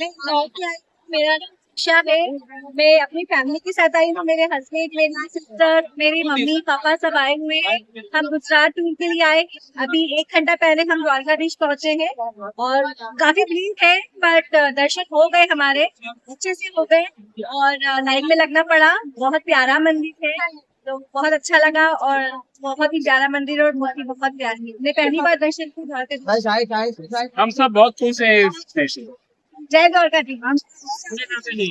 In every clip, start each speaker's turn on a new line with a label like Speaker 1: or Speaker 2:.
Speaker 1: मैं आई मेरा नाम शिक्षा है मैं अपनी फैमिली के साथ आई हूँ मेरे हस्बैंड मेरी सिस्टर मेरी मम्मी पापा सब आए हुए हैं। हम गुजरात टूर के लिए आए। अभी एक घंटा पहले हम द्वारका द्वारकाधीश पहुँचे हैं और काफ़ी भीड़ है बट दर्शन हो गए हमारे अच्छे से हो गए और लाइन में लगना पड़ा। बहुत प्यारा मंदिर है तो बहुत अच्छा लगा और बहुत ही प्यारा मंदिर और मूर्ति बहुत प्यारी। है मैं पहली बार दर्शन की द्वारकाधीश
Speaker 2: हम सब बहुत खुश हैं
Speaker 1: जय द्वारकाधीश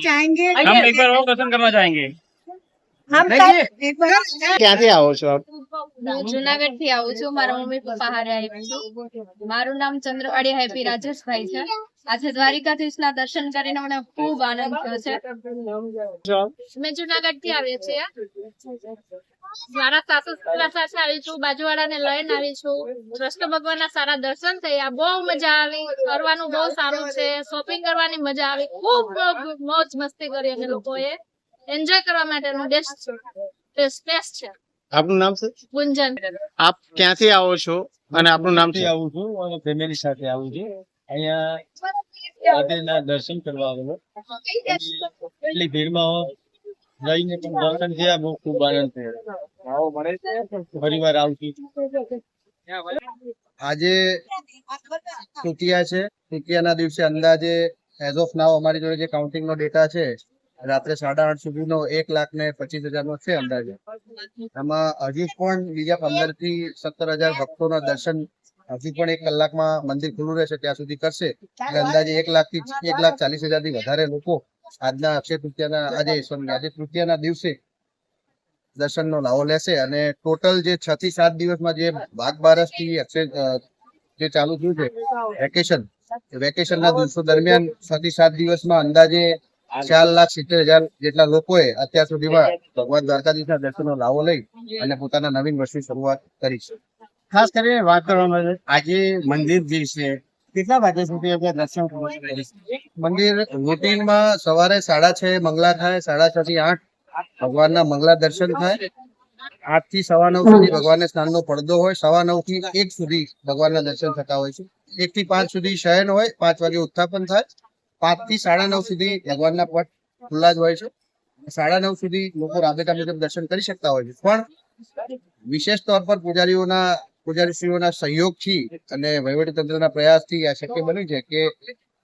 Speaker 1: जाएंगे
Speaker 2: हम एक बार और दर्शन करना चाहेंगे
Speaker 1: हम कल एक बार
Speaker 3: ક્યાંથી આવો છો આપ
Speaker 4: હું જુનાગઢ થી આવું છું મારા મમ્મી પપ્પા હારે આવી છું મારું નામ ચંદ્રવાડી હેપી રાજેશભાઈ છે આજે દ્વારિકાધીશ ના દર્શન કરીને મને ખૂબ આનંદ થયો છે અમે જુનાગઢ થી આવીએ છીએ મારા સાસુ સસરા સાથે આવી છું બાજુવાળાને લઈને આવી છું. કૃષ્ણ ભગવાનના સારા દર્શન થયા. બહુ મજા આવી. ફરવાનું બહુ સારું છે. શોપિંગ કરવાની મજા આવી. ખૂબ મોજ મસ્તી કરી અમે લોકોએ. એન્જોય કરવા માટેનું બેસ્ટ સ્પેસ છે.
Speaker 3: આપનું નામ છે?
Speaker 4: ગુંજન.
Speaker 3: આપ ક્યાંથી આવો છો અને આપનું નામ છે?
Speaker 5: આવું છું અને ફેમિલી સાથે આવું છું. અહીંયા દર્શન કરવા આવેલો. એટલી ભીડમાં રહીને પણ દર્શન થયા બહુ ખૂબ આનંદ થયો ફરી વાર આવતી.
Speaker 6: આજે તૃતીયા છે. તૃતીયાના દિવસે અંદાજે એઝ ઓફ નાવ અમારી જોડે જે કાઉન્ટિંગ નો ડેટા છે રાત્રે સાડા આઠ સુધીનો એક લાખ ને પચીસ હજાર નો છે અંદાજે. એમાં હજી પણ બીજા પંદરથી સત્તર હજાર ભક્તોના દર્શન હજી પણ એક કલાકમાં મંદિર ખુલ્લું રહેશે ત્યાં સુધી કરશે. એટલે અંદાજે એક લાખથી એક લાખ ચાલીસ હજારથી વધારે લોકો આજના અક્ષય તૃતીયાના આજે સોરી આજે તૃતીયાના દિવસે દર્શનનો લાવો લેશે અને ટોટલ જે છ થી સાત દિવસમાં જે ભાગ બારસથી અક્ષય જે ચાલુ થયું છે વેકેશન વેકેશન ના દિવસો દરમિયાન છ થી સાત દિવસમાં અંદાજે ચાર લાખ સિત્તેર હજાર જેટલા લોકોએ અત્યાર સુધીમાં ભગવાન દ્વારકાધીશના દર્શનનો લાવો લઈ અને પોતાના નવીન વર્ષની શરૂઆત કરી છે.
Speaker 3: ખાસ કરીને વાત કરવામાં આજે મંદિર જે છે કેટલા વાગ્યા સુધી દર્શન
Speaker 6: મંદિર રૂટીનમાં સવારે સાડા છ મંગલા થાય સાડા છ થી આઠ ભગવાનના મંગલા દર્શન થાય. આઠથી સવા નવ સુધી ભગવાનને સ્નાનનો પડદો હોય. સવા નવથી એક સુધી ભગવાનના દર્શન થતા હોય છે. એક થી પાંચ સુધી શયન હોય પાંચ વાગે ઉત્થાપન થાય. પાંચથી સાડા નવ સુધી ભગવાનના પટ ખુલ્લા જ હોય છે. સાડા નવ સુધી લોકો રાબેતા મુજબ દર્શન કરી શકતા હોય છે. પણ વિશેષ તौर પર પૂજારીઓના પૂજારીશ્રીઓના સહયોગથી અને વહીવટી તંત્રના પ્રયાસથી આ શક્ય બન્યું છે કે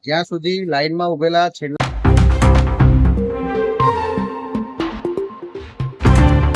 Speaker 6: જ્યાં સુધી લાઈનમાં ઉભેલા છેલ્લા